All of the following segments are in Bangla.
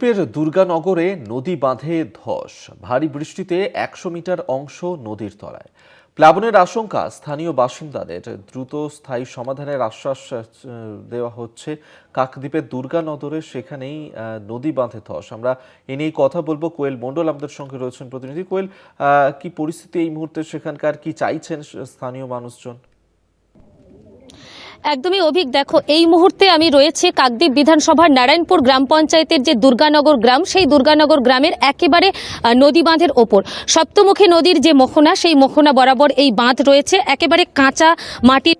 কাকদ্বীপের দুর্গানগরে নদী বাঁধে ধস। ভারী বৃষ্টিতে একশো মিটার অংশ নদীর তলায়। প্লাবনের আশঙ্কা স্থানীয় বাসিন্দাদের। দ্রুত স্থায়ী সমাধানের আশ্বাস দেওয়া হচ্ছে কাকদ্বীপের দুর্গানগরে। সেখানেই নদী বাঁধে ধস। আমরা এ নিয়ে কথা বলব। কোয়েল মণ্ডল আমাদের সঙ্গে রয়েছেন প্রতিনিধি। কোয়েল কি পরিস্থিতি এই মুহূর্তে সেখানকার? কি চাইছেন স্থানীয় মানুষজন? একদমই অভিক দেখো, এই মুহূর্তে আমি রয়েছে কাকদ্বীপ বিধানসভার নারায়ণপুর গ্রাম পঞ্চায়েতের যে দুর্গানগর গ্রাম, সেই দুর্গানগর গ্রামের একেবারে নদী বাঁধের ওপর। সপ্তমুখী নদীর যে মোহনা, সেই মোহনা বরাবর এই বাঁধ রয়েছে, একেবারে কাঁচা মাটির।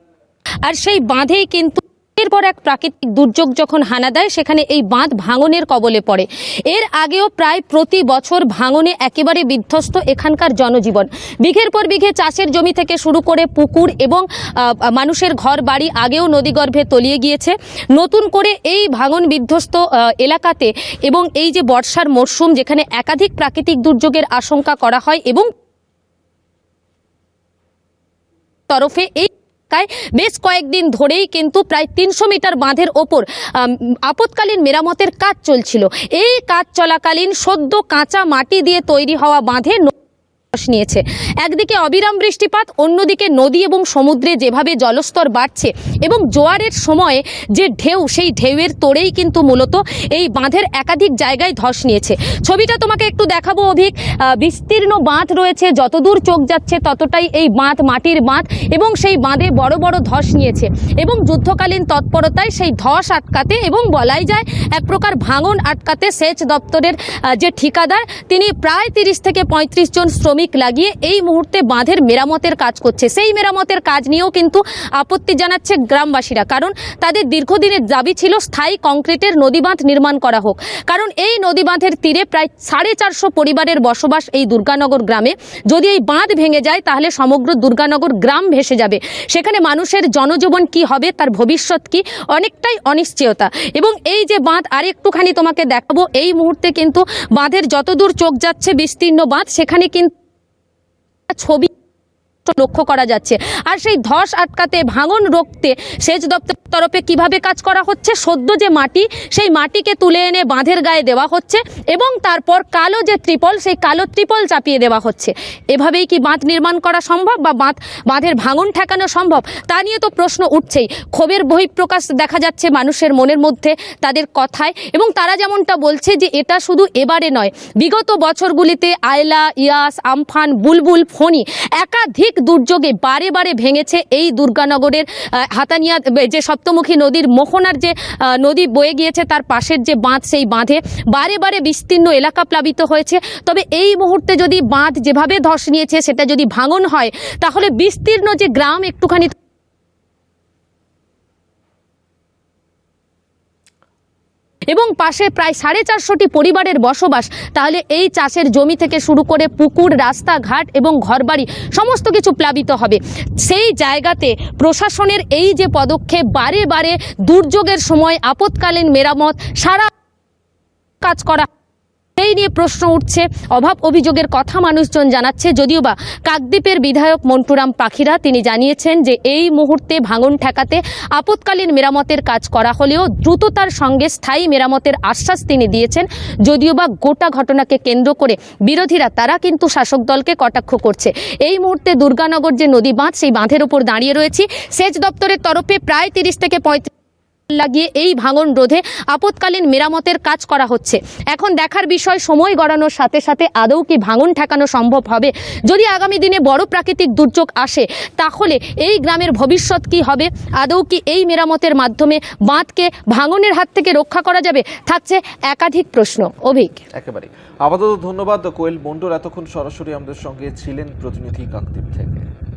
আর সেই বাঁধেই কিন্তু এরপর এক প্রাকৃতিক দুর্যোগ যখন হানা দেয়, সেখানে এই বাঁধ ভাঙনের কবলে পড়ে। এর আগেও প্রায় প্রতি বছর ভাঙনে একেবারে বিধ্বস্ত এখানকার জনজীবন। বিঘের পর বিঘে চাষের জমি থেকে শুরু করে পুকুর এবং মানুষের ঘর বাড়ি আগেও নদীগর্ভে তলিয়ে গিয়েছে। নতুন করে এই ভাঙন বিধ্বস্ত এলাকাতে এবং এই যে বর্ষার মরশুম, যেখানে একাধিক প্রাকৃতিক দুর্যোগের আশঙ্কা করা হয় এবং তরফে এই এলাকায় বেশ কয়েকদিন ধরেই কিন্তু প্রায় তিনশো মিটার বাঁধের ওপর আপতকালীন মেরামতের কাজ চলছিল। এই কাজ চলাকালীন সদ্য কাঁচা মাটি দিয়ে তৈরি হওয়া বাঁধে নিয়েছে। একদিকে অবিরাম বৃষ্টিপাত অন্যদিকে নদী এবং সমুদ্রে যেভাবে জলস্তর বাড়ছে এবং জোয়ারের সময়ে যে ঢেউ সেই ঢেউয়ের তোড়েই কিন্তু মূলত এই বাঁধের একাধিক জায়গায় ধস নিয়েছে। ছবিটা তোমাকে একটু দেখাবো আহ, বিস্তীর্ণ বাঁধ রয়েছে যতদূর চোখ যাচ্ছে ততটাই এই বাঁধ মাটির বাঁধ এবং সেই বাঁধে বড় বড় ধস নিয়েছে এবং যুদ্ধকালীন তৎপরতায় সেই ধস আটকাতে এবং বলাই যায় এক প্রকার ভাঙন আটকাতে সেচ দপ্তরের যে ঠিকাদার তিনি প্রায় তিরিশ থেকে পঁয়ত্রিশ জন শ্রমিক লাগিয়ে এই মুহূর্তে বাঁধের মেরামতের কাজ করছে। সেই মেরামতের কাজ নিয়েও কিন্তু আপত্তি জানাচ্ছে গ্রামবাসীরা। কারণ তাদের দীর্ঘদিনের দাবি ছিল স্থায়ী কংক্রিটের নদী বাঁধ নির্মাণ করা হোক। কারণ এই নদী বাঁধের তীরে প্রায় সাড়ে চারশো পরিবারের বসবাস এই দুর্গানগর গ্রামে। যদি এই বাঁধ ভেঙে যায়, তাহলে সমগ্র দুর্গানগর গ্রাম ভেসে যাবে। সেখানে মানুষের জনজীবন কি হবে, তার ভবিষ্যৎ কি, অনেকটাই অনিশ্চয়তা। এবং এই যে বাঁধ আরেকটুখানি তোমাকে দেখাবো। এই মুহূর্তে কিন্তু বাঁধের যতদূর চোখ যাচ্ছে বিস্তীর্ণ বাঁধ, সেখানে কিন্তু ছবি লক্ষ্য করা যাচ্ছে। আর সেই ধস আটকাতে, ভাঙন রোখতে সেচ দপ্তর তরফে কীভাবে কাজ করা হচ্ছে? সদ্য যে মাটি, সেই মাটিকে তুলে এনে বাঁধের গায়ে দেওয়া হচ্ছে এবং তারপর কালো যে ত্রিপল, সেই কালো ত্রিপল চাপিয়ে দেওয়া হচ্ছে। এভাবেই কি বাঁধ নির্মাণ করা সম্ভব বা বাঁধ, বাঁধের ভাঙন ঠেকানো সম্ভব? তা নিয়ে তো প্রশ্ন উঠছেই। ক্ষোভের বহিঃপ্রকাশ দেখা যাচ্ছে মানুষের মনের মধ্যে, তাদের কথায় এবং তারা যেমনটা বলছে যে এটা শুধু এবারে নয়। বিগত বছরগুলিতে আয়লা, ইয়াস, আমফান, বুলবুল, ফণি একাধিক দুর্যোগে বারে বারে ভেঙেছে এই দুর্গানগরের হাতানিয়া, যে সপ্তমুখী নদীর মোহনার যে নদী বয়ে গিয়েছে তার পাশের যে বাঁধ, সেই বাঁধে বারে বারে বিস্তীর্ণ এলাকা প্লাবিত হয়েছে। তবে এই মুহূর্তে যদি বাঁধ যেভাবে ধস নিয়েছে, সেটা যদি ভাঙন হয়, তাহলে বিস্তীর্ণ যে গ্রাম একটুখানি এবং পাশে প্রায় সাড়ে চারশোটি পরিবারের বসবাস। তাহলে এই চাষের জমি থেকে শুরু করে পুকুর রাস্তা ঘাট এবং ঘরবাড়ি সমস্ত কিছু প্লাবিত হবে। সেই জায়গাতে প্রশাসনের এই যে পদক্ষেপ, বারে বারে দুর্যোগের সময়, আপৎকালীন মেরামত, সারা কাজ করা এই নিয়ে প্রশ্ন উঠছে। অভাব অভিযোগের কথা মানুষজন জানাচ্ছে, যদিও বা কাকদ্বীপের বিধায়ক মন্টুরাম পাখিরা তিনি জানিয়েছেন যে এই মুহূর্তে ভাঙন ঠেকাতে আপৎকালীন মেরামতের কাজ করা হলেও দ্রুততার সঙ্গে স্থায়ী মেরামতের আশ্বাস তিনি দিয়েছেন। যদিও বা গোটা ঘটনাকে কেন্দ্র করে বিরোধীরা, তারা কিন্তু শাসক দলকে কটাক্ষ করছে। এই মুহূর্তে দুর্গানগর যে নদী বাঁধ, সেই বাঁধের উপর দাঁড়িয়ে রয়েছি। সেচ দপ্তরের তরফে প্রায় তিরিশ থেকে পঁয়ত্রিশ লাগিয়ে এই ভাঙন রোধে আপৎকালীন মেরামতের কাজ করা হচ্ছে। এখন দেখার বিষয়, সময় গড়ানোর সাথে সাথে আদৌ কি ভাঙন ঠেকানো সম্ভব হবে? যদি আগামী দিনে বড় প্রাকৃতিক দুর্যোগ আসে, তাহলে এই গ্রামের ভবিষ্যৎ কি হবে? আদৌ কি এই মেরামতের মাধ্যমে বাঁধকে ভাঙনের হাত থেকে রক্ষা করা যাবে? থাকছে একাধিক প্রশ্ন। অভিক। একেবারে আপাতত ধন্যবাদ, কোয়েল মণ্ডল। এতক্ষণ সরাসরি আমাদের সঙ্গে ছিলেন প্রতিনিধি কাকদ্বীপ থেকে।